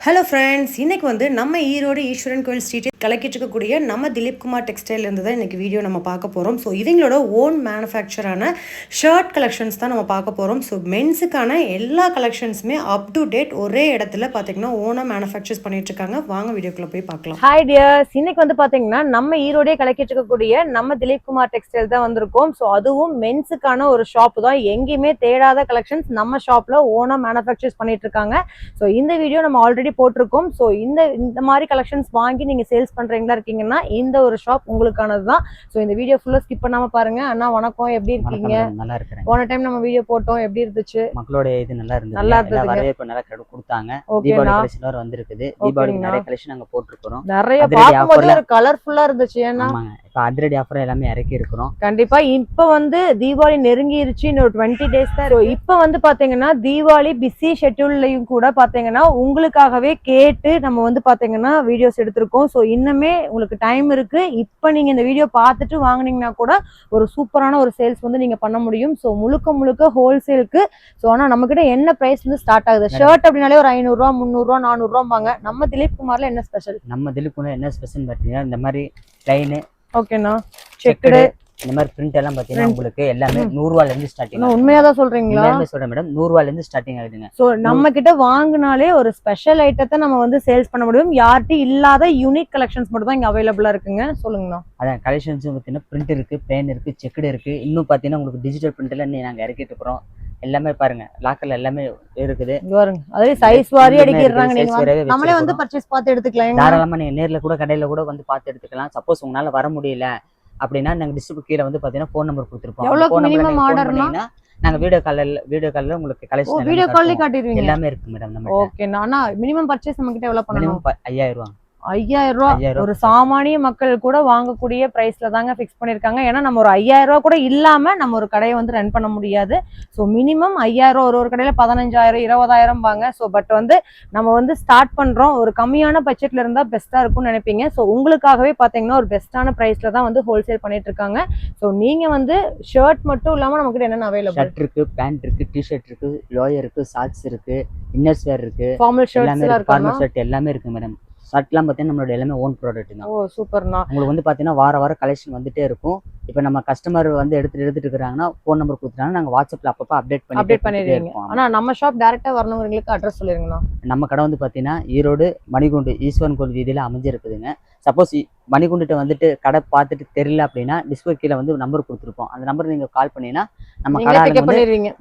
Hello friends இன்னைக்கு வந்து நம்ம ஈரோடு ஈஸ்வரன் கோயில் ஸ்ட்ரீட் கலக்கிட்டு இருக்கக்கூடிய நம்ம திலீப் குமார் டெக்ஸ்டைல் இருந்து தான் இன்றைக்கி வீடியோ நம்ம பார்க்க போகிறோம் ஸோ இவங்களோட ஓன் மேனுஃபேக்சரான ஷர்ட் கலெக்ஷன்ஸ் தான் நம்ம பார்க்க போகிறோம் ஸோ மென்ஸுக்கான எல்லா கலெக்ஷன்ஸுமே அப் டு டேட் ஒரே இடத்துல பார்த்தீங்கன்னா ஓனாக மேனுஃபேக்சர்ஸ் பண்ணிட்டு இருக்காங்க. வாங்க வீடியோக்குள்ளே போய் பார்க்கலாம். ஹாய் டியர்ஸ் இன்னைக்கு வந்து பார்த்தீங்கன்னா நம்ம ஈரோடே கலக்கிட்டு இருக்கக்கூடிய நம்ம திலீப் குமார் டெக்ஸ்டைல் தான் வந்திருக்கோம். ஸோ அதுவும் மென்ஸுக்கான ஒரு ஷாப் தான். எங்கேயுமே தேடாத கலெக்ஷன்ஸ் நம்ம ஷாப்பில் ஓனாக மேனுஃபேக்சர்ஸ் பண்ணிட்டு இருக்காங்க. ஸோ இந்த வீடியோ நம்ம ஆல்ரெடி போட்டிருக்கோம். ஸோ இந்த இந்த மாதிரி கலெக்ஷன்ஸ் வாங்கி நீங்க சேல்ஸ் பண்றீங்களா இருக்கீங்கன்னா இந்த ஒரு ஷாப் உங்களுக்கானது தான் ஸோ இந்த வீடியோ ஃபுல்லா ஸ்கிப் பண்ணாம பாருங்க. அண்ணா வணக்கம். எப்படி இருக்கீங்க? நல்லா இருக்கிறேன் போன டைம் நம்ம வீடியோ போட்டோம். எப்படி இருந்துச்சு? மக்களோட இது நல்லா இருந்தது. நல்லா எல்லா இருந்ததுங்க. வரவேற்பு நல்லா கடு- கொடுத்தாங்க. தீபாவளி கலெக்ஷன் வேற வந்திருக்குது. தீபாவளிக்கு ஓகேங்கண்ணா. நிறைய கலெக்ஷன் நாங்க போட்டிருக்கிறோம். நிறைய பார்க்கும்போது கலர்ஃபுல்லா இருந்துச்சு ஏன்னா இப்ப அதிரடி ஆஃபர் எல்லாமே இறக்கி இருக்கிறோம். கண்டிப்பா. இப்ப வந்து தீபாவளி நெருங்கிருச்சு. இன்னொரு டுவெண்ட்டி டேஸ் தான். இப்ப வந்து பாத்தீங்கன்னா தீபாவளி பிஸி ஷெட்யூல்லையும் கூட பாத்தீங்கன்னா உங்களுக்காகவே கேட்டு நம்ம வந்து பாத்தீங்கன்னா வீடியோஸ் எடுத்திருக்கோம். ஸோ இன்னுமே உங்களுக்கு டைம் இருக்கு. இப்ப நீங்க இந்த வீடியோ பார்த்துட்டு வாங்குனீங்கன்னா கூட ஒரு சூப்பரான ஒரு சேல்ஸ் வந்து நீங்க பண்ண முடியும். ஸோ முழுக்க முழுக்க ஹோல்சேலுக்கு ஸோ ஆனா நம்ம கிட்ட என்ன பிரைஸ் வந்து ஸ்டார்ட் ஆகுது? ஷர்ட் அப்படின்னாலே ஒரு ஐநூறுரூவா முந்நூறுரூவா நானூறுரூவாம்பாங்க நம்ம திலீப் குமார்ல என்ன ஸ்பெஷல் நம்ம திலுக்குள்ள என்ன ஸ்பெஷல் பார்த்தீங்கன்னா இந்த மாதிரி பிளைனு ஓகேண்ணா செக்குடு இந்த மாதிரி பிரிண்ட் எல்லாம் பார்த்தீங்கன்னா Print. உங்களுக்கு எல்லாமே ம். நூறு ரூபாயில இருந்து ஸ்டார்டிங் உண்மையாதான் சொல்றீங்களா? உண்மையாலுமே சொல்றேன் மேடம் நூறு ரூபாயில இருந்து ஸ்டார்டிங் ஆகுதுங்க. சோ நம்ம கிட்ட வாங்குனாலே ஒரு ஸ்பெஷல் ஐட்டத்தை நம்ம வந்து சேல்ஸ் பண்ண முடியும். யார்கிட்ட இல்லாத யூனிக் கலெக்ஷன்ஸ் மட்டும் தான் இங்க அவைலபிளா இருக்குங்க. சொல்லுங்கண்ணா. அதான் கலெக்ஷன்ஸும் பார்த்தீங்கன்னா பிரிண்ட் இருக்கு பிளேன் இருக்கு செக்குடு இருக்கு. இன்னும் பார்த்தீங்கன்னா உங்களுக்கு டிஜிட்டல் பிரிண்ட்ல நாங்க இறக்கிட்டு இருக்கிறோம். எல்லாமே பாருங்க. லாக்கர்ல எல்லாமே இருக்குது. அதே சைஸ் வாரி அடிக்கிறாங்க. நீங்க நம்மளே வந்து. பர்ச்சேஸ் பார்த்து எடுத்துக்கலாம் தாராளமா நீங்க நேர்ல கூட கடையில கூட வந்து பார்த்து எடுத்துக்கலாம். சப்போஸ் உங்களால வர முடியல. அப்படின்னா நாங்க டிஸ்ட்ரிபியூட் கீழே வந்து பாத்தீங்கன்னா ஃபோன் நம்பர் கொடுத்துருப்போம். எவ்வளவுக்கு phone number ல minimum நீங்க phone order னா? பண்ணீங்கன்னா நாங்க வீடியோ காலில் வீடியோ காலில் உங்களுக்கு கலெக்ஷன் வீடியோ கால்லே காட்டிடுவீங்க? எல்லாமே இருக்கு மேடம் நம்ம ஓகே ஆனா மினிமம் பர்ச்சேஸ் நம்ம கிட்ட எவ்வளவு பண்ணணும்? ஐயாயிரம் ரூபா ஐயாயிரம் ஐயாயிரம் ஒரு ரூபா சாமானிய மக்கள் கூட வாங்கக்கூடிய பிரைஸ்ல தாங்க ஃபிக்ஸ் பண்ணிருக்காங்க. ஏன்னா நம்ம ஒரு ஐயாயிரம் ரூபாய் கூட இல்லாம நம்ம ஒரு கடையை வந்து ரன் பண்ண முடியாது. ஸோ மினிமம் ஐயாயிரம் ரூபா ஒரு ஒரு கடையில பதினஞ்சாயிரம் இருபதாயிரம் பாங்க ஸோ பட் வந்து நம்ம வந்து ஸ்டார்ட் பண்றோம். ஒரு கம்மியான பட்ஜெட்ல இருந்தா பெஸ்டா இருக்கும்னு நினைப்பீங்க. ஸோ உங்களுக்காகவே பாத்தீங்கன்னா ஒரு பெஸ்டான பிரைஸ்ல தான் வந்து ஹோல்சேல் பண்ணிட்டு இருக்காங்க. ஸோ நீங்க வந்து ஷர்ட் மட்டும் இல்லாம நமக்கு என்னென்ன அவைலபிள் ஷர்ட் இருக்கு பேண்ட் இருக்கு டிஷர்ட் இருக்கு லோயர் இருக்கு ஷார்ட்ஸ் இருக்கு இன்னர்ஸ் வேர் இருக்கு. ஃபார்மல் ஷர்ட்ஸ் எல்லாமே இருக்கு. ஷர்ட் எல்லாமே இருக்கு மேடம் ஷர்ட்லாம் பார்த்தீங்கன்னா நம்மளோட எல்லாமே ஓன் ப்ராடக்ட் தான். ஓ சூப்பர்ண்ணா. உங்களுக்கு வந்து பார்த்தீங்கன்னா வார வாரம் கலெக்ஷன் வந்துட்டே இருக்கும். இப்போ நம்ம கஸ்டமர் வந்து எடுத்துட்டு எடுத்துட்டு இருக்காங்கன்னா ஃபோன் நம்பர் கொடுத்துட்டாங்கன்னா நாங்கள் வாட்ஸ்அப்பில் அப்பப்போ அப்டேட் பண்ணி அப்டேட் பண்ணிடுவீங்க. ஆனா நம்ம ஷாப் டேரக்டா வரணுங்கிறவங்களுக்கு அட்ரஸ் சொல்லிருங்கண்ணா. நம்ம கடை வந்து பார்த்தீங்கன்னா ஈரோடு மணிகுண்டு ஈஸ்வரன் கோவில் வீதியில் அமைஞ்சிருக்குதுங்க. சப்போஸ் மணிகுண்டுகிட்ட வந்துட்டு கடை பார்த்துட்டு தெரியல அப்படின்னா டிஸ்பிளே கீழே வந்து நம்பர் கொடுத்துருப்போம். அந்த நம்பர் நீங்கள் கால் பண்ணீங்கன்னா நம்ம கடை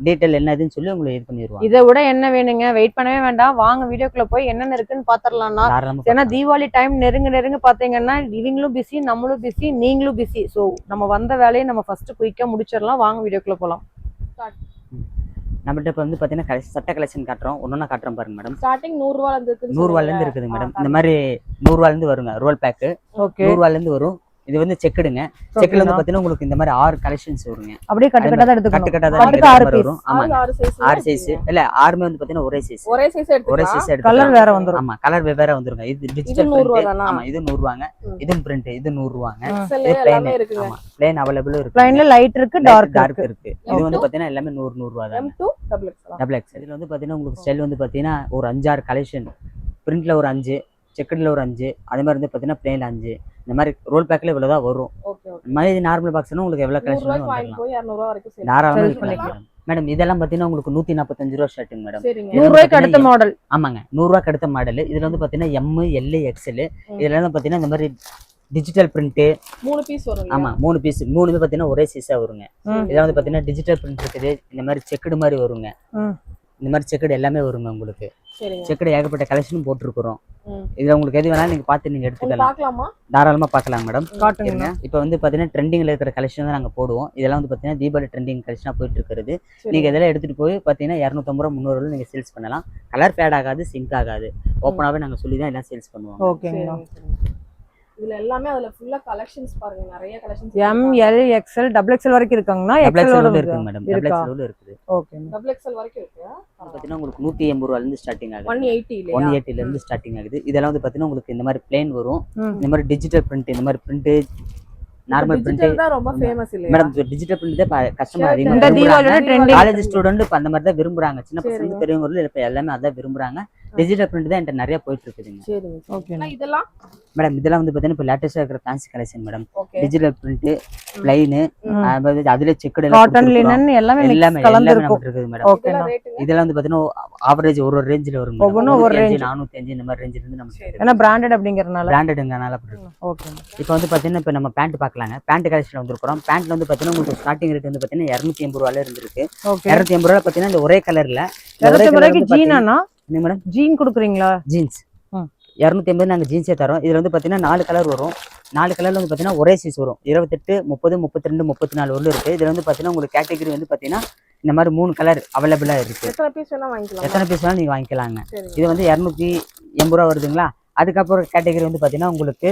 டீட்டெயில் என்னதுன்னு சொல்லி உங்களுக்கு இது பண்ணிடுவாங்க. இதை விட என்ன வேணுங்க? வெயிட் பண்ணவே வேண்டாம். வாங்க வீடியோக்குள்ள போய் என்னென்ன இருக்குன்னு தாராளமா ஏன்னா. தீபாவளி டைம் நெருங்க நெருங்க பாத்தீங்கன்னா இவங்களும் பிஸி நம்மளும் பிஸி நீங்களும் பிஸி ஸோ நம்ம வந்த வேலையை நம்ம ஃபர்ஸ்ட் குயிக்கா முடிச்சிடலாம். வாங்க வீடியோக்குள்ள போலாம். நம்மகிட்ட இப்போ வந்து பார்த்தீங்கன்னா கலை சட்ட கலெக்ஷன் காட்டுறோம். ஒன்று காட்டுறோம் பாருங்க மேடம் ஸ்டார்டிங் நூறு ரூபால இருந்து இருக்குன்னு நூறுரூவாலேருந்து? இருக்குது மேடம் இந்த மாதிரி நூறுரூவாலேருந்து வருங்க. ரோல் பேக்கு ஓகே நூறுரூவாலேருந்து வரும். இது வந்து செக்குடுங்க செக்குல வந்து பார்த்தீங்கன்னா உங்களுக்கு இந்த மாதிரி ஆறு கலெக்ஷன்ஸ் வருங்க. அப்படியே கட்டு கட்டா தான் கட்டு எடுத்துக்கணும் கட்டா கட்டுக்கு ஆறு piece. வரும். ஆறு ஆமாங்க ஆறு ஆறு சைஸ் இல்ல ஆறுமே வந்து பாத்தீங்கன்னா ஒரே சைஸ் ஒரே சைஸ் ஒரே எடுத்துக்கலாம். சைஸ் கலர் எடுத்து வேற வந்துரும். ஆமா கலர் வெவ்வேறு வந்துருங்க. இது டிஜிட்டல் பிரிண்ட் தானா? ஆமா இது நூறு ரூபாங்க. ம். இதுவும் பிரிண்ட் இது நூறு ரூபாங்க. எக்ஸல் இது. இருக்குங்க. ஆமா பிளேன் அவைலபிள் இருக்கு பிளைன்ல லைட் இருக்கு டார்க் டார்க் இருக்கு. இது வந்து M2? பாத்தீங்கன்னா எல்லாமே நூறு நூறு ரூபா தான் M to double X double X இதுல வந்து பாத்தீங்கன்னா உங்களுக்கு ஸ்டைல் வந்து பாத்தீங்கன்னா ஒரு அஞ்சாறு கலெக்ஷன் பிரிண்ட்ல ஒரு அஞ்சு செக்கடில் ஒரு அஞ்சு அதே மாதிரி வந்து பாத்தீங்கன்னா பிளேன்ல அஞ்சு. இந்த மாதிரி ரோல் பேக்ல இவ்வளவுதான் வரும். ஓகே ஓகே இந்த மாதிரி நார்மல் பாக்ஸ்னா உங்களுக்கு எவ்வளவு நூறு கலெக்ஷன் ரூபாய்க்கு வாங்கி வந்துடலாம் போய் இரநூறுவா வரைக்கும் சரி தாராளமா Sell விற்கலாம். பண்ணிக்கலாம். மேடம் இதெல்லாம் பாத்தீங்கன்னா உங்களுக்கு நூத்தி நாற்பத்தஞ்சு ரூபா ஷர்ட்டுங்க மேடம் சரிங்க. நூறு ரூபாய்க்கு அடுத்த மாடல் ஆமாங்க. நூறுரூவாக்கு அடுத்த மாடல் இதுல வந்து பாத்தீங்கன்னா எம் எல் எக்ஸ்எல் இதுல வந்து பாத்தீங்கன்னா இந்த மாதிரி டிஜிட்டல் பிரிண்ட் மூணு பீஸ் வரும் ஆமா மூணு பீஸ் மூணுமே பாத்தீங்கன்னா ஒரே சைஸா வருங்க. ம். இதுல வந்து பாத்தீங்கன்னா டிஜிட்டல் பிரிண்ட் இருக்குது. இந்த மாதிரி செக்குடு மாதிரி வருங்க. இந்த மாதிரி செக்குடு எல்லாமே வருங்க உங்களுக்கு. சரிங்க. செக்குடு ஏகப்பட்ட கலெக்ஷனும் போட்டிருக்கிறோம். இதுல உங்களுக்கு எது வேணாலும் நீங்க பார்த்து நீங்க எடுத்துக்கலாம். தாராளமா பார்க்கலாம் மேடம் காட்டுங்க இப்போ வந்து பாத்தீங்கன்னா ட்ரெண்டிங்ல இருக்கிற கலெக்ஷன் தான் நாங்க போடுவோம். இதெல்லாம் வந்து பாத்தீங்கன்னா தீபாவளி ட்ரெண்டிங் கலெக்ஷனா போயிட்டு இருக்கிறது. நீங்க இதெல்லாம் எடுத்துட்டு போய் பாத்தீங்கன்னா இரநூத்தம்பது ரூபா முந்நூறு நீங்க சேல்ஸ் பண்ணலாம். கலர் ஃபேட் ஆகாது சிங்க் ஆகாது. ஓப்பனாவே நாங்க சொல்லி தான் எல்லாம் சேல்ஸ் பண்ணுவோம். இதுல எல்லாமே அதுல ஃபுல்லா கலெக்ஷன்ஸ் பாருங்க. நிறைய collections M L XL double XL வரைக்கும் இருக்காங்கன்னா டபுள் எக்ஸ்எல் எக்ஸ்எல் இருக்குங்க மேடம் டபுள் இருக்கா? எக்ஸ்எல் இருக்குது. ஓகே டபுள் எக்ஸல் வரைக்கும் இருக்கு. பாத்தீங்கன்னா உங்களுக்கு நூத்தி எண்பது ரூபால இருந்து ஸ்டார்டிங் ஆகுது ஒன் எயிட்டி ஒன் எயிட்டில இருந்து ஸ்டார்டிங் ஆகுது. இதெல்லாம் வந்து பாத்தீங்கன்னா உங்களுக்கு இந்த மாதிரி பிளேன் வரும். இந்த மாதிரி டிஜிட்டல் பிரிண்ட் இந்த மாதிரி பிரிண்ட் நார்மல் பிரிண்ட் தான் ரொம்ப ஃபேமஸ் இல்லையா? மேடம் டிஜிட்டல் பிரிண்ட் தான் கஸ்டமர் அதிகமாக இந்த தீபாவளியோட ட்ரெண்டிங் காலேஜ் ஸ்டூடெண்ட் அந்த மாதிரி தான் விரும்புறாங்க. சின்ன பசங்க. பெரியவங்க இப்போ எல்லாமே அதான் விரும்புறாங்க. டிஜிட்டல் பிரிண்ட் தான் என்கிட்ட நிறைய போயிட்டு இருக்குதுங்க இதெல்லாம்? மேடம் இதெல்லாம் வந்து பார்த்தீங்கன்னா இப்போ லேட்டஸ்டாக இருக்கிற fancy collection madam digital print plain அதுல செக்குடு காட்டன் லினன் எல்லாமே எல்லாமே கலந்து இருக்குது மேடம் இதெல்லாம் வந்து பார்த்தீங்கன்னா ஆவரேஜ் ஒரு ஒரு ரேஞ்சில் வரும். ஒவ்வொன்றும் அஞ்சு, range. நானூத்தி அஞ்சு இந்த மாதிரி ரேஞ்சில் இருந்து நமக்கு ஏன்னா பிராண்டட் அப்படிங்கறதுனால. பிராண்டடுங்கனால அப்படி ஓகே இப்போ வந்து பார்த்தீங்கன்னா இப்போ நம்ம பேண்ட் பார்க்கலாங்க பேண்ட் கலெக்ஷன் வந்திருக்கிறோம். பேண்ட்ல வந்து பார்த்தீங்கன்னா உங்களுக்கு ஸ்டார்டிங் ரேட் வந்து பார்த்தீங்கன்னா இரநூத்தி எண்பது ரூபாயில இருந்திருக்கு. இரநூத்தி எண்பது ரூபாய் பார்த்தீங்கன்னா இந்த ஒரே கலர்ல இருபத்தி ரூபாய்க்கு ஜீனாண்ணா என்ன மேடம் ஜீன் கொடுக்குறீங்களா? ஜீன்ஸ். இரநூத்தி எண்பது நாங்கள் ஜீன்ஸே தரோம். இதுல வந்து பார்த்தீங்கன்னா நாலு கலர் வரும். நாலு கலர்ல வந்து பார்த்தீங்கன்னா ஒரே சைஸ் வரும். இருபத்தெட்டு முப்பது முப்பத்தி ரெண்டு முப்பத்தி நாலு வரலும் இருக்கு. இதுல வந்து பார்த்தீங்கன்னா உங்களுக்கு கேட்டகரி வந்து பார்த்தீங்கன்னா இந்த மாதிரி மூணு கலர் அவைலபிளா இருக்கு. எத்தனை பீஸ் வேணா வாங்கிக்கலாம்? எத்தனை பீஸ் வேணாலும் நீங்க வாங்கிக்கலாங்க. இது வந்து இரநூத்தி எண்பது ரூபா வருதுங்களா? அதுக்கப்புறம் கேட்டகரி வந்து பார்த்தீங்கன்னா உங்களுக்கு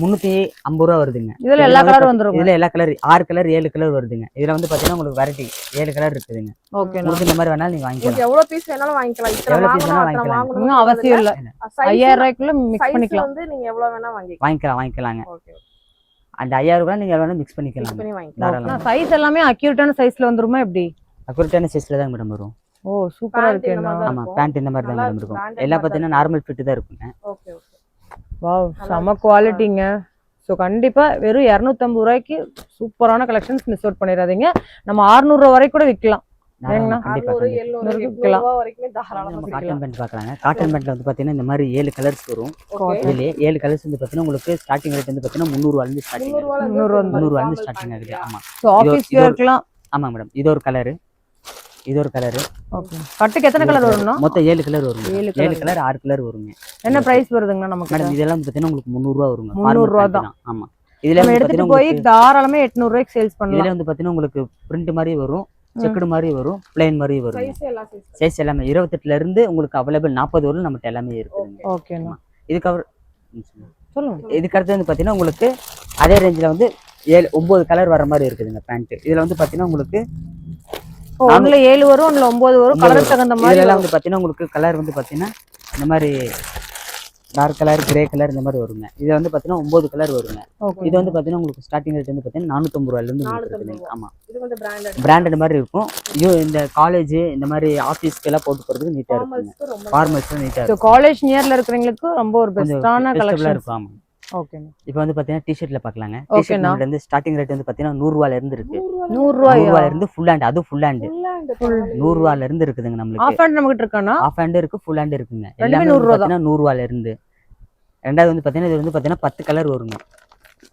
முந்நூற்றி ஐம்பது ரூபா வருதுங்க. இதுல எல்லா கலரும் வந்துருங்க இதுல எல்லா கலர் ஆறு கலர் ஏழு கலர் வருதுங்க. இதுல வந்து பாத்தீங்கன்னா உங்களுக்கு வெரைட்டி ஏழு கலர் இருக்குதுங்க. உங்களுக்கு இந்த மாதிரி வேணாலும் நீங்க வாங்கிக்கலாம். எவ்வளவு பீஸ் வேணாலும் வாங்கிக்கலாம். piece வாங்கணும் வேணாலும் வாங்கிக்கலாம். அவசியம் இல்ல. ஐயாயிரம் ரூபாய்க்குள்ள மிக்ஸ் பண்ணிக்கலாம். வந்து நீங்க எவ்வளவு வேணா வாங்கிக்கலாம். வாங்கிக்கலாம் வாங்கிக்கலாங்க. ஓகே அந்த ஐயாயிரம் ரூபாய் நீங்க வேணாலும் மிக்ஸ் பண்ணிக்கலாம் சைஸ் எல்லாமே அக்யூரேட்டான சைஸ்ல வந்துருமா எப்படி? அக்குரேட்டான சைஸ்ல தான் மேடம் வரும். ஓ சூப்பரா இருக்கு ஆமா. பேண்ட் இந்த மாதிரி தான் மேடம் இருக்கும். எல்லாம் பாத்தீங்கன்னா நார்மல் ஃபிட் தான் இருக்குங்க. நல்லா செம. குவாலிட்டிங்க ஸோ கண்டிப்பா வெறும் இரநூத்தம்பது ரூபாய்க்கு சூப்பரான கலெக்ஷன்ஸ் மிஸ் அவுட் பண்ணிடாதீங்க நம்ம 600 ரூபா வரைக்கும் கூட விற்கலாம் காட்டன் பேண்ட் பார்க்கலாங்க. காட்டன் பேண்ட்ல வந்து பாத்தீங்கன்னா இந்த மாதிரி ஏழு கலர்ஸ் வரும். ஓகே இதுலயே ஏழு கலர்ஸ் வந்து பாத்தீங்கன்னா உங்களுக்கு ஸ்டார்டிங் ரேட் வந்து பாத்தீங்கன்னா முந்நூறுவா இருந்து ஸ்டார்டிங் முந்நூறு ரூபால முந்நூறு இருந்து வந்து- முந்நூறுவா இருந்து normal ஸ்டார்டிங் ஆகுது. இல்லையா? ஆமா. ஸோ ஆஃபீஸ் இது ஒரு- வேர்க்கெலாம் ஆமா மேடம் இது ஒரு கலரு இது ஒரு கலரு ஓகே கட்டுக்கு எத்தனை கலர் வரும்னா மொத்தம் ஏழு கலர் வரும் ஏழு. கலர் ஆறு கலர் வருங்க. என்ன பிரைஸ் வருதுங்கண்ணா நமக்கு? மேடம் இதெல்லாம் பார்த்தீங்கன்னா உங்களுக்கு முந்நூறுரூவா வருங்க. 300 ரூபா Formal pant தான் ஆமா. இதுல எடுத்துட்டு போய் தாராளமே எட்நூறு ரூபாய்க்கு சேல்ஸ் இதுல பண்ணலாம் வந்து பார்த்தீங்கன்னா உங்களுக்கு பிரிண்ட் மாதிரி வரும் செக்குடு மாதிரி வரும் பிளைன் மாதிரி வரும். சைஸ் எல்லாம். இருபத்தெட்டுல இருந்து உங்களுக்கு அவைலபிள் நாற்பது வரும் நம்மகிட்ட எல்லாமே இருக்குதுங்க. ஓகேண்ணா இதுக்கு அவர் சொல்லுங்க. இதுக்கு அடுத்து வந்து பார்த்தீங்கன்னா உங்களுக்கு அதே ரேஞ்சில் வந்து ஏழு ஒன்பது கலர் வர மாதிரி இருக்குதுங்க பேண்ட் இதுல வந்து பார்த்தீங்கன்னா உங்களுக்கு ஒண்ணுல ஏழு வரும் ஒண்ணுல ஒன்பது வரும் கலருக்கு தகுந்த மாதிரி இதெல்லாம் வரும். வந்து பார்த்தீங்கன்னா உங்களுக்கு கலர் வந்து பார்த்தீங்கன்னா இந்த மாதிரி டார்க் கலர் கிரே கலர் இந்த மாதிரி வருங்க. இது வந்து பார்த்தீங்கன்னா ஒன்பது கலர் வருங்க. இது வந்து பார்த்தீங்கன்னா உங்களுக்கு ஸ்டார்டிங் ரேட் வந்து பார்த்தீங்கன்னா நானூற்றம்பது ரூபாயிலேருந்து ஆமா. பிராண்டட் மாதிரி இருக்கும். ஐயோ இந்த காலேஜ் இந்த மாதிரி ஆஃபீஸ்க்கு எல்லாம் போட்டு போகிறதுக்கு நீட்டாக இருக்குங்க. ஃபார்மல்ஸ்க்கு ரொம்ப ஃபார்மல்ஸ் நீட்டாக ஸோ இருக்கும். காலேஜ் நியர்ல இருக்கிறவங்களுக்கு ரொம்ப ஒரு festival-ஆ கலெக்ஷன் இருக்கும் ஆமாம் ஓகேண்ணா இப்போ வந்து பார்த்தீங்கன்னா டிஷர்ட்ல பார்க்கலாங்க Okay, டிஷர்ட் ண்ணா. வந்து ஸ்டார்டிங் ரேட் வந்து பார்த்தீங்கன்னா நூறுரூவால இருந்து இருக்கு. நூறு ரூபாயா நூறுரூவால இருந்து ஃபுல் ஹேண்ட் அது ஃபுல் ஹேண்ட். நூறுரூவால இருந்து இருக்குதுங்க நம்மளுக்கு. ஆஃப் ஹேண்ட் நம்மகிட்ட இருக்கானா ஆஃப் ஹேண்ட் இருக்கு ஃபுல் ஹேண்ட் இருக்குங்க. எல்லாமே நூறு ரூபா தான். பார்த்தீங்கன்னா நூறுரூவால இருந்து. ரெண்டாவது வந்து பார்த்தீங்கன்னா இது வந்து பார்த்தீங்கன்னா பத்து கலர் வருங்க.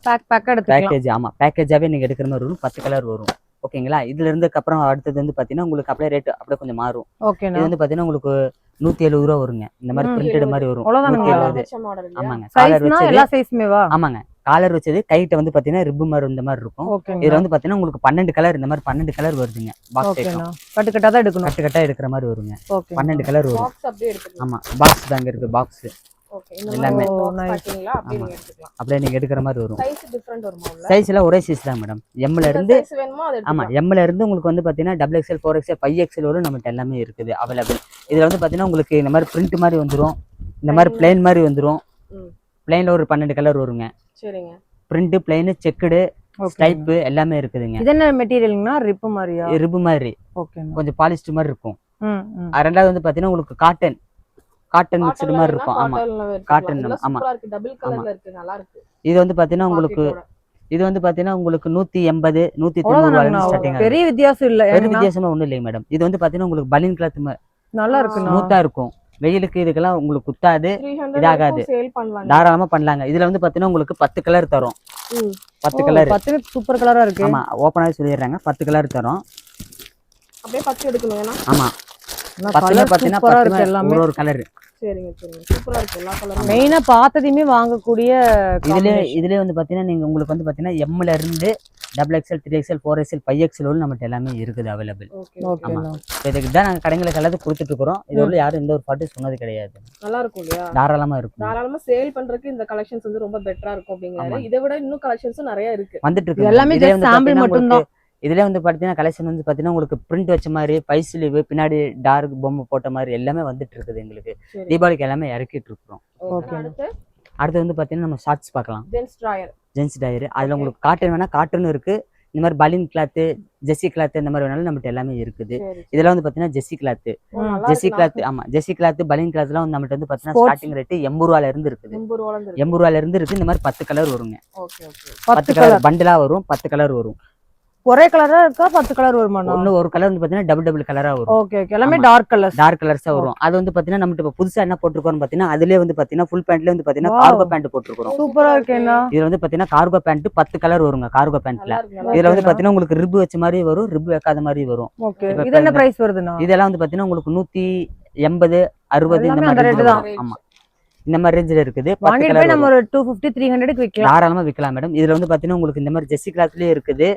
பேக் பேக் பேக்கேஜ் ஆமா. பேக்கேஜாவே நீங்க எடுக்கிற மாதிரி வரும் பத்து கலர் வரும். ஓகேங்களா இதுல இருந்துக்கு அப்புறம் அடுத்தது வந்து பாத்தீங்கன்னா உங்களுக்கு அப்படியே ரேட் அப்படியே கொஞ்சம் மாறும். ஓகேண்ணா இது வந்து பாத்தீங்கன்னா உங்களுக்கு நூத்தி எழுபது ரூபா வருங்க. இந்த மாதிரி. பிரிண்டட் மாதிரி வரும். ஆமாங்க. காலர் சைஸ்னா வச்சது எல்லா சைஸுமேவா ஆமாங்க. காலர் வச்சது கைட்ட வந்து பாத்தீங்கன்னா ரிப்பு மாதிரி இந்த மாதிரி இருக்கும். இதுல வந்து பாத்தீங்கன்னா உங்களுக்கு பன்னெண்டு கலர் இந்த மாதிரி பன்னெண்டு கலர் வருதுங்க. பாக்ஸ் ஓகேண்ணா கட்டு கட்டா தான் எடுக்கணும். கட்டு கட்டா எடுக்கிற மாதிரி வருங்க. பன்னெண்டு கலர் வரும். பாக்ஸ் அப்படியே எடுத்துக்கலாம். ஆமா. பாக்ஸ் தாங்க இருக்கு பாக்ஸ் எல்லாமே. அப்படியே. நீங்க எடுத்துக்கலாம். அப்படியே நீங்க எடுக்கிற மாதிரி வரும். சைஸ் டிஃபரெண்ட் வருமா உள்ள? சைஸ் எல்லாம் ஒரே சைஸ் தான் மேடம் எம்ல இருந்து சைஸ் வேணுமோ? அதை ஆமா எம்ல இருந்து உங்களுக்கு வந்து பாத்தீங்கன்னா double XL four XL five XL வரும். நம்மகிட்ட எல்லாமே இருக்குது அவைலபிள் இதுல வந்து பாத்தீங்கன்னா உங்களுக்கு இந்த மாதிரி பிரிண்ட் மாதிரி வந்துரும். இந்த மாதிரி. பிளைன் மாதிரி வந்துரும். ம். பிளைன்ல ஒரு பன்னெண்டு கலர் வருங்க. சரிங்க. Print plain checked okay stripe எல்லாமே இருக்குதுங்க. இது என்ன மெட்டீரியல்னா ரிப்பு மாதிரியா? ரிப்பு மாதிரி. ஓகேண்ணா கொஞ்சம் பாலிஸ்டர் மாதிரி இருக்கும். ரெண்டாவது வந்து பாத்தீங்கன்னா உங்களுக்கு காட்டன் காட்டன் மிக்சடு மாதிரி இருக்கும். ஆமா. காட்டன் ஆமா. சூப்பரா இருக்கு. டபுள் கலர்ல இருக்கு. நல்லா இருக்கு. இது வந்து பாத்தீங்கன்னா உங்களுக்கு. இது வந்து பாத்தீங்கன்னா உங்களுக்கு நூத்தி எண்பது நூத்தி தொண்ணூறு ஸ்டார்டிங் பெரிய வித்தியாசம் இல்ல. பெரிய? வித்தியாசமா ஒண்ணும் இல்லைங்க மேடம் இது வந்து பாத்தீங்கன்னா உங்களுக்கு பலின் கிளாத் நல்லா இருக்குண்ணா. ஸ்மூத்தா இருக்கும். வெயிலுக்கு இதுக்கெல்லாம் உங்களுக்கு குத்தாது. 300 இதாகாது. தாராளமா பண்ணலாங்க. இதுல வந்து பாத்தீங்கன்னா உங்களுக்கு பத்து கலர் தரும். பத்து கலர் பத்துமே சூப்பர் கலரா இருக்கு. ஆமா ஓப்பனாவே சொல்லிடுறாங்க. பத்து கலர் தரும். அப்படியே பத்து எடுக்கணும் ஆமா. Colour பாத்தீங்கன்னா சூப்பரா இருக்கு பத்துமே எல்லாமே. ஒரு ஒரு கலர் சரிங்க சரிங்க. சூப்பரா இருக்கு எல்லா கலரும் மெயினா பார்த்ததையுமே வாங்கக்கூடிய combination. இதுலயே வந்து பாத்தீங்கன்னா நீங்க உங்களுக்கு வந்து பாத்தீங்கன்னா எம்ல இருந்து double XL three XL four XL five XL நம்மகிட்ட எல்லாமே இருக்குது அவைலபிள் இதுக்கு தான் நாங்க கடைங்களுக்கு எல்லாத்தையும் கொடுத்துட்டு இருக்கிறோம் இது உள்ள யாரும் எந்த ஒரு பாட்டும் சொன்னது கிடையாது. நல்லா இருக்கும் இல்லையா? தாராளமா இருக்கும். தாராளமா சேல் பண்றதுக்கு இந்த கலெக்ஷன்ஸ் வந்து ரொம்ப பெட்டரா இருக்கும் அப்படிங்கிறாரு. ஆமா. இதை விட இன்னும் கலெக்ஷன்ஸும் நிறைய இருக்கு. வந்துட்டு இருக்கு எல்லாமே just வந்து இதுல வந்து பாத்தீங்கன்னா கலெக்ஷன் வந்து பாத்தீங்கன்னா உங்களுக்கு பிரிண்ட் வச்ச மாதிரி பை ஸ்லீவ் பின்னாடி டார்க் பொம்மை போட்ட மாதிரி எல்லாமே வந்துட்டு இருக்குது எங்களுக்கு. தீபாவளிக்கு எல்லாமே இறக்கிட்டு இருக்கிறோம். அடுத்து? அடுத்து வந்து பாத்தீங்கன்னா நம்ம ஷார்ட்ஸ் பார்க்கலாம். ஜென்ஸ் ட்ராயர் ஜென்ஸ் டயர் அதுல. உங்களுக்கு காட்டன் வேணா காட்டன் இருக்கு. இந்த மாதிரி பலின் கிளாத்து ஜெஸ்ஸி கிளாத்து இந்த மாதிரி வேணாலும் நம்மகிட்ட எல்லாமே இருக்குது. இதெல்லாம் வந்து பாத்தீங்கன்னா ஜெஸ்ஸி கிளாத்து ஜெஸ்ஸி. கிளாத் ஆமா. ஜெஸ்ஸி கிளாத் பலின் கிளாத்லாம் வந்து நம்மகிட்ட வந்து பாத்தீங்கன்னா Sports. ஸ்டார்டிங் ரேட்டு எண்பது ரூபால இருந்து இருக்குது. எண்பது ரூபால இருந்து இருக்கு. எண்பது ரூபால இருந்து இருக்கு இந்த மாதிரி பத்து கலர் வருங்க. Okay okay. பத்து கலர் பண்டிலா வரும் பத்து கலர் வரும். ஒரே கலரா இருக்கா? பத்து கலர் வருமாண்ணா ஒண்ணு ஒரு கலர் வந்து பாத்தீங்கன்னா டபுள் டபுள் கலரா வரும். ஓகே ஓகே எல்லாமே. டார்க் கலர்ஸ் டார்க் கலர்ஸா வரும். அது வந்து பாத்தீங்கன்னா நம்மகிட்ட இப்ப புதுசா என்ன போட்டிருக்கோம்னு பாத்தீங்கன்னா அதுலயே வந்து பாத்தீங்கன்னா ஃபுல் பேண்ட்ல வந்து பாத்தீங்கன்னா. கார்கோ பேண்ட் போட்டிருக்கோம் சூப்பரா இருக்கேண்ணா இதுல வந்து பாத்தீங்கன்னா கார்கோ பேண்ட் பத்து கலர் வருங்க கார்கோ பேண்ட்ல இதுல வந்து. பாத்தீங்கன்னா உங்களுக்கு ரிப் வச்ச மாதிரி வரும் ரிப் வைக்காத மாதிரி வரும். ஓகே இது என்ன பிரைஸ் வருதுண்ணா? இதெல்லாம் வந்து பாத்தீங்கன்னா உங்களுக்கு நூத்தி எண்பது அறுபது இந்த மாதிரி. வரும். ஆமா. இந்த மாதிரி ரேஞ்சில் இருக்குது. நம்ம. ஒரு டூ ஃபிஃப்டி த்ரீ ஹண்ட்ரடுக்கு விற்கலாம் தாராளமா விற்கலாம் மேடம் இதுல வந்து பாத்தீங்கன்னா உங்களுக்கு இந்த மாதிரி ஜெஸ்ஸி கிளாத்லயும் இருக்குது.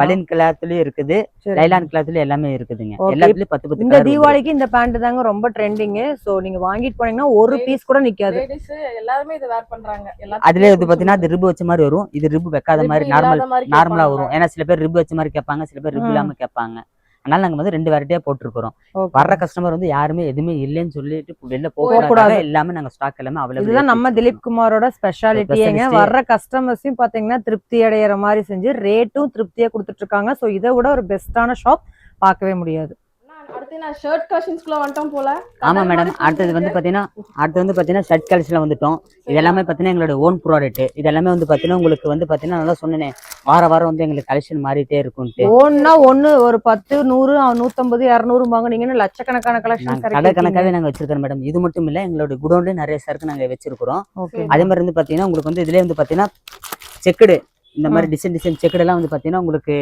பலின் கிளாத்லயும் இருக்குது. லைலான் கிளாத்லயும் எல்லாமே இருக்குதுங்க. எல்லாத்துலயும் பத்து பத்து இந்த. தீபாவளிக்கு இந்த பேண்ட் தாங்க ரொம்ப ட்ரெண்டிங் சோ நீங்க வாங்கிட்டு போனீங்கன்னா ஒரு பீஸ் கூட நிக்காது. லேடிஸ் எல்லாருமே இதை வேர் பண்றாங்க. அதுலயே வந்து பாத்தீங்கன்னா அது ரிப் வச்ச மாதிரி வரும். இது ரிப் வைக்காத மாதிரி நார்மல் நார்மலா வரும். ஏன்னா சில பேர் ரிப் வச்ச மாதிரி கேட்பாங்க சில பேர் ரிப் ம். இல்லாம கேட்பாங்க. அதனால நாங்க வந்து ரெண்டு வெரைட்டியா போட்டிருக்கிறோம். வர்ற கஸ்டமர் வந்து யாருமே எதுவுமே இல்லைன்னு சொல்லிட்டு வெளில போக. கூடாது எல்லாமே நாங்க ஸ்டாக் எல்லாமே அவைலபிள் இதுதான் நம்ம திலீப் குமாரோட ஸ்பெஷாலிட்டிங்க Speciality. வர்ற கஸ்டமர்ஸையும் பாத்தீங்கன்னா திருப்தி அடையிற மாதிரி செஞ்சு ரேட்டும் திருப்தியா கொடுத்துட்டு இருக்காங்க சோ இதை விட ஒரு பெஸ்டான ஷாப் பார்க்கவே முடியாது அடுத்து நான் ஷர்ட் கலெக்ஷன்ஸ்க்குள்ள வந்துட்டோம் போல. ஆமா மேடம் அடுத்தது வந்து. பாத்தீங்கன்னா அடுத்து வந்து பாத்தீங்கன்னா ஷர்ட் கலெக்ஷன்ல வந்துட்டோம். இது எல்லாமே பாத்தீங்கன்னா எங்களோட ஓன் ப்ராடக்ட் இது எல்லாமே வந்து பாத்தீங்கன்னா உங்களுக்கு வந்து பாத்தீங்கன்னா நல்லா சொன்னேன் வார வாரம் வந்து எங்களுக்கு கலெக்ஷன் மாறிட்டே இருக்கும்ட்டு. ஒன்னா ஒண்ணு ஒரு பத்து நூறு நூத்தம்பது இரநூறு வாங்குனீங்கன்னா லட்சக்கணக்கான கலெக்ஷன் கடை கணக்காவே நாங்க வச்சிருக்கோம் மேடம் இது மட்டும் இல்ல எங்களோட குடோன்ல நிறைய சரக்கு நாங்க வச்சிருக்கிறோம். அதே மாதிரி வந்து பாத்தீங்கன்னா உங்களுக்கு வந்து இதுலயே வந்து பாத்தீங்கன்னா செக்குடு இந்த மாதிரி டிசைன் டிசைன் செக்குடு எல்லாம் வந்து பாத்தீங்கன்னா உங்களுக்கு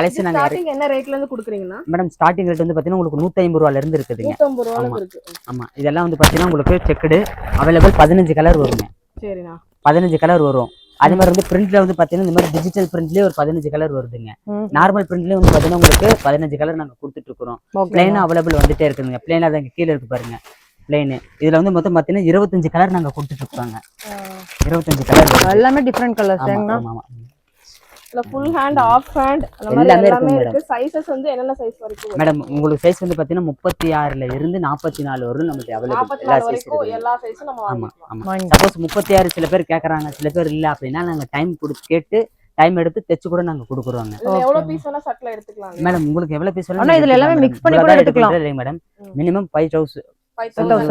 கலெக்ஷன் நாங்க என்ன ரேட்ல இருந்து குடுக்குறீங்கன்னா? மேடம் ஸ்டார்டிங் ரேட் வந்து பாத்தீங்கன்னா உங்களுக்கு நூத்தி ஐம்பது ரூபால இருந்து இருக்குதுங்க ஆமா. இருக்கு. ஆமா. இதெல்லாம் வந்து பாத்தீங்கன்னா உங்களுக்கு செக்குடு அவைலபிள் பதினஞ்சு கலர் வருங்க. சரிண்ணா. பதினஞ்சு கலர் வரும். அதே மாதிரி வந்து பிரிண்ட்ல வந்து பாத்தீங்கன்னா இந்த மாதிரி டிஜிட்டல் பிரிண்ட்லயே ஒரு பதினஞ்சு கலர் வருதுங்க. நார்மல் பிரிண்ட்லயே வந்து பாத்தீங்கன்னா உங்களுக்கு பதினஞ்சு கலர் நாங்க கொடுத்துட்டு இருக்கிறோம். பிளைனா அவைலபிள் வந்துட்டே இருக்குதுங்க. பிளைனா தான் கீழே இருக்கு பாருங்க. பிளைன் இதுல வந்து மொத்தம் பாத்தீங்கன்னா இருபத்தஞ்சு கலர் நாங்க கொடுத்துட்டு இருக்கோங்க. இருபத்தஞ்சு கலர் எல்லாமே டிஃப்ரெண்ட் ஆமா ஆமா. இல்ல ஃபுல் ஹேண்ட் ஆஃப் ஹேண்ட் அந்த மாதிரி எல்லாமே இருக்கு. சைஸஸ் வந்து என்னென்ன சைஸ் வரைக்கும்? மேடம் உங்களுக்கு சைஸ் வந்து பாத்தீங்கன்னா முப்பத்தி ஆறுல இருந்து நாற்பத்தி நாலு வரும் நமக்கு அவைலபிள் நாற்பத்தி எல்லா சைஸ் வரைக்கும் எல்லா சைஸும் நம்ம ஆமா ஆமா. சப்போஸ் முப்பத்தி ஆறு சில பேர் கேக்குறாங்க சில பேர் இல்ல அப்படின்னா நாங்க டைம் கொடுத்து கேட்டு டைம் எடுத்து தைச்சு கூட நாங்க கொடுக்குறோங்க. எவ்வளவு பீஸ் வேணா சட்டில எடுத்துக்கலாம் மேடம் உங்களுக்கு எவ்வளவு பீஸ் ஆனா இதுல எல்லாமே mix பண்ணி கூட எடுத்துக்கலாம். Madam. Minimum five thousand Five thousand.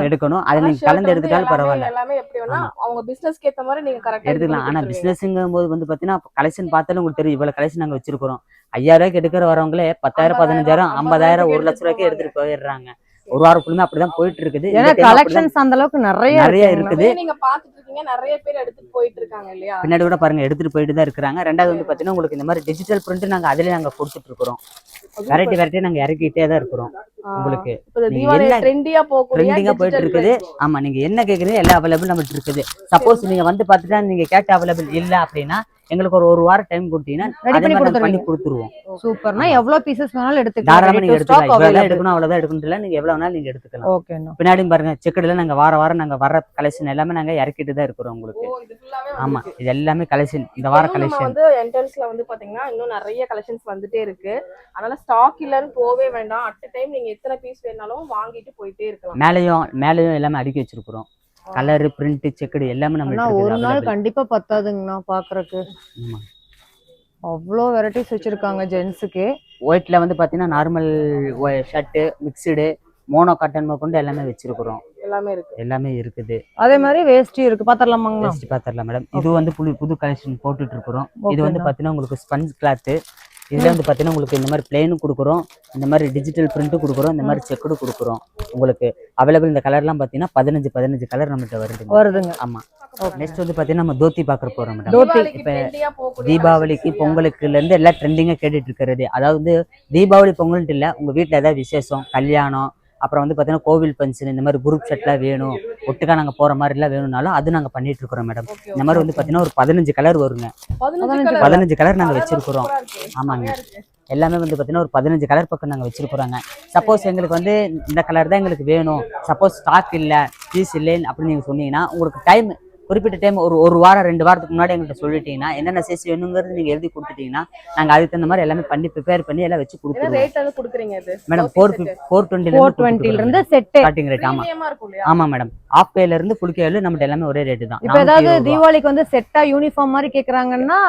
எடுக்கணும். அதை நீங்க கலந்து எடுத்துட்டாலும் பரவாயில்ல. எல்லாமே எப்படி வேணா. அவங்க பிசினஸ்க்கு ஏத்த மாதிரி நீங்க கரெக்டா எடுத்துக்கலாம். ஆனா பிசினஸ்ங்கும் போது வந்து பாத்தீங்கன்னா கலெக்ஷன் பார்த்தாலும் உங்களுக்கு தெரியும். இவ்வளவு கலெக்ஷன் நாங்க வச்சிருக்கிறோம். ஐயாயிரம் ரூபாய்க்கு எடுக்கிற வரவங்களே பத்தாயிரம் பதினஞ்சாயிரம் ஐம்பதாயிரம் ஒரு லட்ச ரூபாய்க்கு எடுத்துட்டு போயிடுறாங்க. ஒரு வாரம் ஃபுல்லுமே அப்படிதான் போயிட்டு இருக்குது ஏன்னா கலெக்ஷன்ஸ் அந்த அளவுக்கு நிறைய நிறைய இருக்குங்க. இருக்குது. நீங்க பாத்துட்டு இருக்கீங்க நிறைய பேர் எடுத்துட்டு போயிட்டு இருக்காங்க இல்லையா? பின்னாடி கூட பாருங்க எடுத்துட்டு போயிட்டு தான் இருக்கிறாங்க. ரெண்டாவது வந்து பாத்தீங்கன்னா உங்களுக்கு இந்த மாதிரி டிஜிட்டல் பிரிண்ட் நாங்க அதுலயே நாங்க கொடுத்துட்டு இருக்கிறோம் வெரைட்டி வெரைட்டி நாங்க இறக்கிட்டே தான் இருக்கிறோம். உங்களுக்கு. ட்ரெண்டிங்கா போயிட்டு இருக்குது. ஆமா நீங்க என்ன கேக்குறீங்க எல்லாம் அவைலபிள் நம்மகிட்ட இருக்குது. சப்போஸ் நீங்க வந்து பாத்துட்டா நீங்க கேட்ட அவைலபிள் இல்ல அப்படின்னா எங்களுக்கு ஒரு ஒரு வாரம் டைம் கொடுத்தீங்கன்னா பண்ணி. கொடுத்துருவோம். சூப்பர்னா எவ்வளவு பீசஸ் வேணாலும் தாராளமா நீங்க எடுத்துக்கலாம். எடுத்துக்கலாம் எடுக்கணும் அவ்வளவுதான் எடுக்கணும் இல்ல நீங்க எவ்வளவு வேணாலும் நீங்க எடுத்துக்கலாம். ஓகேண்ணா பின்னாடியும் பாருங்க செக்கடுல நாங்க வார வாரம் நாங்க வர கலெக்ஷன் எல்லாமே நாங்க இறக்கிட்டு தான் இருக்கிறோம் ஓ, உங்களுக்கு ஆமா. இது எல்லாமே கலெக்ஷன் இந்த வார கலெக்ஷன் வந்து என்ட்ரன்ஸ்ல வந்து பாத்தீங்கன்னா இன்னும் நிறைய கலெக்ஷன்ஸ் வந்துட்டே இருக்கு. அதனால ஸ்டாக் இல்லன்னு போவே வேண்டாம். அட் டைம் நீங்க எத்தனை பீஸ் வேணாலும் வாங்கிட்டு போயிட்டே இருக்கலாம். மேலேயும் மேலேயும் எல்லாமே அடுக்கி வச்சிருக்கிறோம். கலர் பிரிண்ட் செக்குடு எல்லாமே நம்ம ஒரு நாள் கண்டிப்பா பத்தாதுங்கண்ணா பாக்குறதுக்கு அவ்வளோ வெரைட்டிஸ் வச்சிருக்காங்க ஜென்ஸுக்கு ஒயிட்ல வந்து பாத்தீங்கன்னா normal shirt mixed mono cotton கொண்டு எல்லாமே வச்சிருக்கிறோம். எல்லாமே இருக்கு. எல்லாமே இருக்குது. அதே மாதிரி வேஷ்டி இருக்கு. பாத்திரலாமாங்கண்ணா? டெஸ்ட் பாத்திரலாம் மேடம் இது வந்து புது புது கலெக்ஷன் போட்டுட்டு இருக்கிறோம். இது வந்து. பாத்தீங்கன்னா உங்களுக்கு ஸ்பஞ்ச் கிளாத் இதுல வந்து பாத்தீங்கன்னா உங்களுக்கு இந்த மாதிரி பிளெயினும் கொடுக்குறோம். இந்த மாதிரி டிஜிட்டல் பிரிண்ட்டும் கொடுக்குறோம். இந்த மாதிரி செக்குடு கொடுக்குறோம். உங்களுக்கு அவைலபிள் இந்த கலர்லாம் பாத்தீங்கன்னா பதினஞ்சு பதினஞ்சு கலர் நம்மகிட்ட வருதுங்க. வருதுங்க. ஆமா. நெக்ஸ்ட் வந்து பாத்தீங்கன்னா நம்ம தோத்தி பாக்குற போறோம் மேடம் தோத்தி. தீபாவளிக்கு இப்ப தீபாவளிக்கு collections பொங்கலுக்குல இருந்து எல்லாம் ட்ரெண்டிங்கா கேட்டுட்டு இருக்கிறது. அதாவது தீபாவளி பொங்கல்ட்டு இல்ல உங்க வீட்ல ஏதாவது விசேஷம் கல்யாணம் அப்புறம் வந்து பாத்தீங்கன்னா கோவில் ஃபங்க்ஷன் இந்த மாதிரி குரூப் செட்லாம் வேணும். ஒட்டுக்கா நாங்க போற மாதிரி எல்லாம் வேணும்னாலும் அது நாங்க பண்ணிட்டு இருக்கிறோம் மேடம் இந்த மாதிரி வந்து பாத்தீங்கன்னா ஒரு பதினஞ்சு கலர் வருங்க. பதினஞ்சு கலர் நாங்க வச்சிருக்கிறோம். ஆமாங்க. எல்லாமே வந்து பாத்தீங்கன்னா ஒரு பதினஞ்சு கலர் பக்கம் நாங்க வச்சிருக்கிறோங்க. சப்போஸ் எங்களுக்கு வந்து இந்த கலர் தான் எங்களுக்கு வேணும். சப்போஸ் ஸ்டாக் இல்ல பீஸ் இல்லைன்னு அப்படின்னு நீங்க சொன்னீங்கன்னா உங்களுக்கு டைம் குறிப்பிட்ட டைம் ஒரு ஒரு வாரம் ரெண்டு வாரத்துக்கு முன்னாடி எங்கள்கிட்ட சொல்லிட்டீங்கன்னா என்னென்ன சைஸ் வேணுங்கிறது நீங்க எழுதி கொடுத்துட்டீங்கன்னா நாங்க அதுக்கு தகுந்த மாதிரி எல்லாமே பண்ணி ப்ரிப்பேர் பண்ணி எல்லாம் வச்சு கொடுத்துருவோம். மேடம் ஃபோர் ஃபோர் டுவெண்ட்டில இருந்து செட்டு ஸ்டார்டிங் ரேட் ஆமா. ஆமா மேடம் ஆஃப் கேல இருந்து ஃபுல் கேல நம்மகிட்ட எல்லாமே ஒரே ரேட்டு தான். இப்ப ஏதாவது 420 ரூபா. தீபாவளிக்கு வந்து செட்டா யூனிஃபார்ம் மாதிரி கேக்குறாங்கன்னா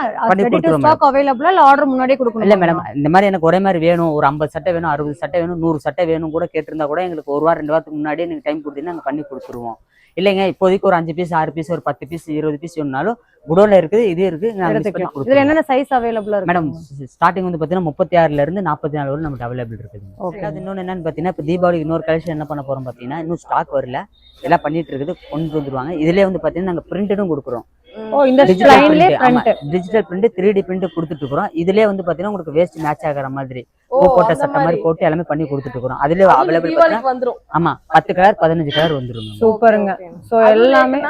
ஸ்டாக் அவைலபிளா இல்ல ஆர்டர் முன்னாடியே கொடுக்கணும்? இல்ல மேடம் இந்த மாதிரி எனக்கு ஒரே மாதிரி வேணும். ஒரு ஐம்பது சட்டை வேணும் அறுபது சட்டை வேணும் நூறு சட்டை வேணும் கூட கேட்டிருந்தா கூட எங்களுக்கு ஒரு வாரம் ரெண்டு வாரத்துக்கு முன்னாடியே நீங்க டைம் கொடுத்தீங்கன்னா நாங்க பண்ணி கொடுத்துருவோம். இல்லைங்க இப்போதைக்கு ஒரு அஞ்சு பீஸ் ஆறு பீஸ் ஒரு பத்து பீஸ் இருபது பீஸ் வேணும்னாலும் குடோன்ல இருக்குது இது இருக்கு நாங்க இதுல. என்னென்ன சைஸ் அவைலபிளா இருக்கு? மேடம் ஸ்டார்டிங் வந்து பாத்தீங்கன்னா முப்பத்தி ஆறுல இருந்து நாற்பத்தி நாலு வரை நமக்கு அவைலபிள் இருக்குது. ஓகே அது இன்னொன்று என்னன்னு பார்த்தீங்கன்னா இப்போ தீபாவளி இன்னொரு கலெக்ஷன் என்ன பண்ண போறோம் பார்த்தீங்கன்னா இன்னும் ஸ்டாக் வரல. எல்லாம் பண்ணிட்டு இருக்குது கொண்டு வந்துருவாங்க. இதுலயே வந்து பார்த்தீங்கன்னா நாங்கள் பிரிண்டடும் கொடுக்குறோம். Digital print three D print கொடுத்துட்டு இருக்கிறோம். இதுலயே வந்து பார்த்தீங்கன்னா உங்களுக்கு வேஸ்ட் மேட்ச் ஆகிற மாதிரி. ஓ, பூ போட்ட சட்டை மாதிரி. போட்டு எல்லாமே பண்ணி கொடுத்துட்டு இருக்கிறோம் அதுலயே அதுவும் அவைலபிள் வந்துரும் ஆமா பத்து கலர் பதினஞ்சு கலர் வந்துருங்க சூப்பருங்க. சோ எல்லாமே?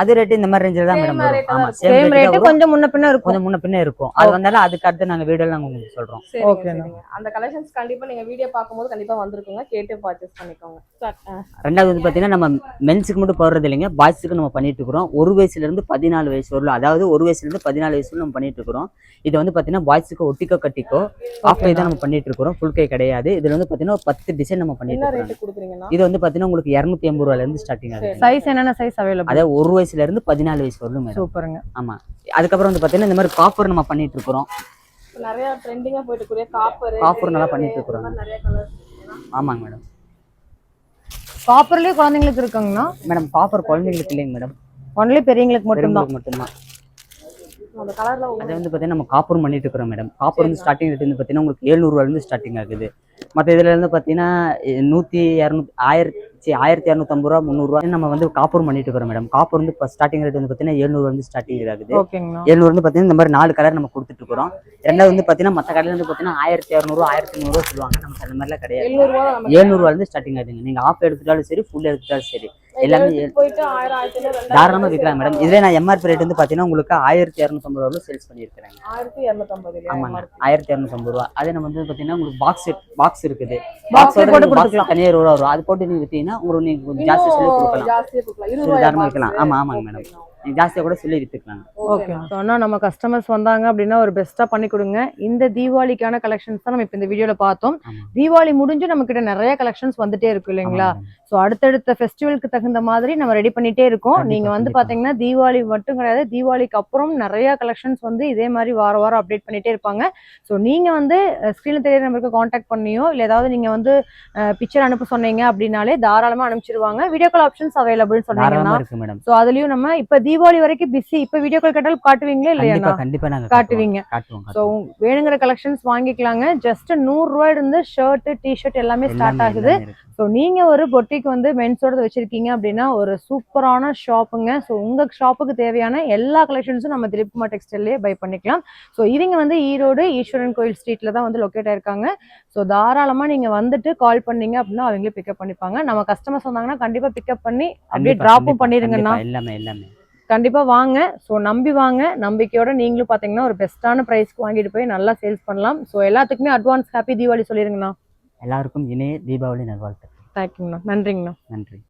அது ரேட் இந்த மாதிரி ரேஞ்சில் தான் மேடம் வரும். ஆமா இருக்கும். சேம் ரேட் கொஞ்சம் முன்ன பின்ன இருக்கும். கொஞ்சம் முன்ன பின்ன இருக்கும். அது வந்தாலும் அதுக்கு அடுத்து நாங்க வீடியோ நாங்க உங்களுக்கு சொல்றோம். சரிங்க. அந்த கலெக்ஷன்ஸ் கண்டிப்பா நீங்க வீடியோ பார்க்கும்போது கண்டிப்பா வந்திருக்குங்க. கேட்டு பர்ச்சேஸ் பண்ணிக்கோங்க. ரெண்டாவது வந்து பார்த்தீங்கன்னா நம்ம மென்ஸுக்கு மட்டும் போடுறது இல்லைங்க. பாய்ஸுக்கு நம்ம பண்ணிட்டு இருக்கிறோம். ஒரு வயசுல இருந்து பதினாலு வயசு வரலாம் அதாவது ஒரு வயசுல இருந்து பதினாலு வயசு வரலும் நம்ம பண்ணிட்டு இருக்கிறோம். இது வந்து பார்த்தீங்கன்னா பாய்ஸுக்கு ஒட்டிக்கோ கட்டிக்கோ ஆஃப் கை தான் நம்ம பண்ணிட்டு இருக்கிறோம். ஃபுல் கை கிடையாது. இதுல வந்து பார்த்தீங்கன்னா ஒரு பத்து டிசைன் நம்ம பண்ணிட்டு குடுக்குறீங்கன்னா? இது வந்து பார்த்தீங்கன்னா உங்களுக்கு இரநூத்தி எண்பது ரூபாயில இருந்து ஸ்டார்டிங் ஆகுது. சைஸ் என்னென்ன சைஸ் அவைலபிள் அதாவது ஒரு வயசுல இருந்து பதினாலு வயசு வரலும் மேடம் சூப்பருங்க. ஆமா. அதுக்கப்புறம் வந்து பார்த்தீங்கன்னா இந்த மாதிரி காப்பர் நம்ம பண்ணிட்டு இருக்கிறோம். நிறைய ட்ரெண்டிங்கா போயிட்டு கூடிய காப்பர் Copper நல்லா பண்ணிட்டு இருக்கிறோம். நிறைய கலர்ஸ் ஆமாங்க மேடம் காப்பர்லயே குழந்தைங்களுக்கு இருக்குங்கண்ணா? மேடம் காப்பர் குழந்தைங்களுக்கு இல்லைங்க மேடம் ஒன்லி பெரியவங்களுக்கு மட்டும்தான். மட்டும்தான். அந்த கலர்ல அது வந்து பார்த்தீங்கன்னா நம்ம காப்பர் பண்ணிட்டு இருக்கிறோம் மேடம் காப்பர் வந்து ஸ்டார்டிங் ரேட் வந்து பார்த்தீங்கன்னா உங்களுக்கு ஏழ்நூறுவாலேருந்து ஸ்டார்டிங் ஆகுது. மற்ற இதில் இருந்து பார்த்தீங்கன்னா நூற்றி இரநூத்தி ஆயிரத்தி ஆயிரத்தி இரநூத்தம்பது ரூபா முந்நூறுரூவா நம்ம வந்து காப்பர் பண்ணிட்டு இருக்கிறோம் மேடம் காப்பர் வந்து இப்போ ஸ்டார்டிங் ரேட் வந்து பார்த்தீங்கன்னா ஏழ்நூறுலேருந்து ஸ்டார்டிங் ஆகுது. ஏழ்நூறு வந்து பார்த்தீங்கன்னா இந்த மாதிரி நாலு கலர் நம்ம கொடுத்துட்டு இருக்கிறோம். ரெண்டாவது வந்து பார்த்தீங்கன்னா மற்ற கடையில் வந்து பார்த்தீங்கன்னா ஆயிரத்தி இரநூறு ஆயிரத்தி நூறுரூவா சொல்லுவாங்க. நமக்கு அந்த மாதிரிலாம் கிடையாது. எழுநூறு ஏழ்நூறுவாலேருந்து ஸ்டார்டிங் ஆகுதுங்க. நீங்கள் ஆஃப் எடுத்துட்டாலும் சரி ஃபுல் எடுத்துட்டாலும் சரி. எல்லாமே தாராளமாக விற்கலாம் மேடம் இதுலேயே நான் எம்ஆர்பி ரேட் வந்து பார்த்தீங்கன்னா உங்களுக்கு ஆயிரத்தி இரநூத்தம்பது ரூபாய் சேல்ஸ் பண்ணியிருக்கிறேன் ஆயிரத்தி இரநூத்தம்பது? ஆமாங்க. ஆயிரத்தி இரநூத்தம்பது ரூபா. அதே நம்ம வந்து பார்த்தீங்கன்னா உங்களுக்கு பாக்ஸ் பாக்ஸ் இருக்குது போட்டு போட்டு கொடுத்துக்கலாம். தனியாக ரூபா வரும் அது போட்டு நீங்கள் விற்றீங்கன்னா உங்களுக்கு கொஞ்சம் ஜாஸ்தி சொல்லி கொடுக்கலாம் ஜாஸ்தியா கொடுக்கலாம். இருபது சரி, ரூபாயா தாராளமா box? வைக்கலாம். ஆமா, ஆமாங்க மேடம். நீங்கள் ஜாஸ்தியாக கூட சொல்லி விற்றுக்கலாம் ஓகே. அண்ணா நம்ம கஸ்டமர்ஸ் வந்தாங்க அப்படின்னா ஒரு பெஸ்ட்டாக பண்ணி கொடுங்க. இந்த தீபாவளிக்கான கலெக்ஷன்ஸ் தான் நம்ம இப்போ இந்த வீடியோவில் பார்த்தோம். தீபாவளி முடிஞ்சு நம்ம கிட்ட நிறைய கலெக்ஷன்ஸ் வந்துட்டே இருக்கு இல்லைங்களா? ஸோ அடுத்தடுத்த ஃபெஸ்டிவலுக்கு தகுந்த மாதிரி நம்ம ரெடி பண்ணிட்டே இருக்கோம். கண்டிப்பா, நீங்க வந்து கண்டிப்பா. பாத்தீங்கன்னா தீபாவளி மட்டும் கிடையாது தீபாவளிக்கு அப்புறம் நிறைய கலெக்ஷன்ஸ் வந்து இதே மாதிரி வார வாரம் அப்டேட் பண்ணிட்டே இருப்பாங்க. ஸோ நீங்க வந்து ஸ்க்ரீனில் தெரிய நம்பருக்கு காண்டாக்ட் பண்ணியோ இல்லை ஏதாவது நீங்க வந்து பிக்சர் அனுப்ப சொன்னீங்க அப்படின்னாலே தாராளமா அனுப்பிச்சிருவாங்க. வீடியோ கால் ஆப்ஷன்ஸ் அவைலபிள் சொன்னீங்கன்னா. தாராளமாக ஸோ அதுலயும் நம்ம இப்ப தீபாவளி வரைக்கும் பிஸி இப்ப வீடியோ கால் கேட்டாலும் காட்டுவீங்களா இல்லையா கண்டிப்பா நாங்க காட்டுவீங்க. ஸோ வேணுங்கிற கலெக்ஷன்ஸ் வாங்கிக்கலாங்க. ஜஸ்ட் நூறு ரூபாய் இருந்து ஷர்ட் டிஷர்ட் எல்லாமே ஸ்டார்ட் ஆகுது. ஸோ நீங்க ஒரு பொட்டிக்கு வந்து மென்ஸோட வச்சிருக்கீங்க அப்படின்னா ஒரு சூப்பரான ஷாப்புங்க ஸோ உங்க ஷாப்புக்கு தேவையான எல்லா கலெக்ஷன்ஸும் நம்ம திலீப் குமார் டெக்ஸ்டைல்லே பை பண்ணிக்கலாம். ஸோ இவங்க வந்து ஈரோடு ஈஸ்வரன் கோயில் ஸ்ட்ரீட்ல தான் வந்து லொக்கேட் ஆயிருக்காங்க. ஸோ தாராளமா நீங்க வந்துட்டு கால் பண்ணீங்க அப்படின்னா அவங்களே பிக்கப் பண்ணிப்பாங்க. நம்ம கஸ்டமர்ஸ் வந்தாங்கன்னா கண்டிப்பா பிக்கப் பண்ணி அப்படியே டிராப்பும் பண்ணிருங்கண்ணா எல்லாமே எல்லாமே. கண்டிப்பா வாங்க. ஸோ நம்பி வாங்க. நம்பிக்கையோட நீங்களும் பாத்தீங்கன்னா ஒரு பெஸ்ட்டான ப்ரைஸ்க்கு வாங்கிட்டு போய் நல்லா சேல்ஸ் பண்ணலாம். ஸோ எல்லாத்துக்குமே அட்வான்ஸ் ஹாப்பி தீபாவளி சொல்லிருங்கண்ணா எல்லாருக்கும் இணைய தீபாவளி நல்வாழ்த்து தேங்க்யூங்கண்ணா நன்றிங்கண்ணா. நன்றி.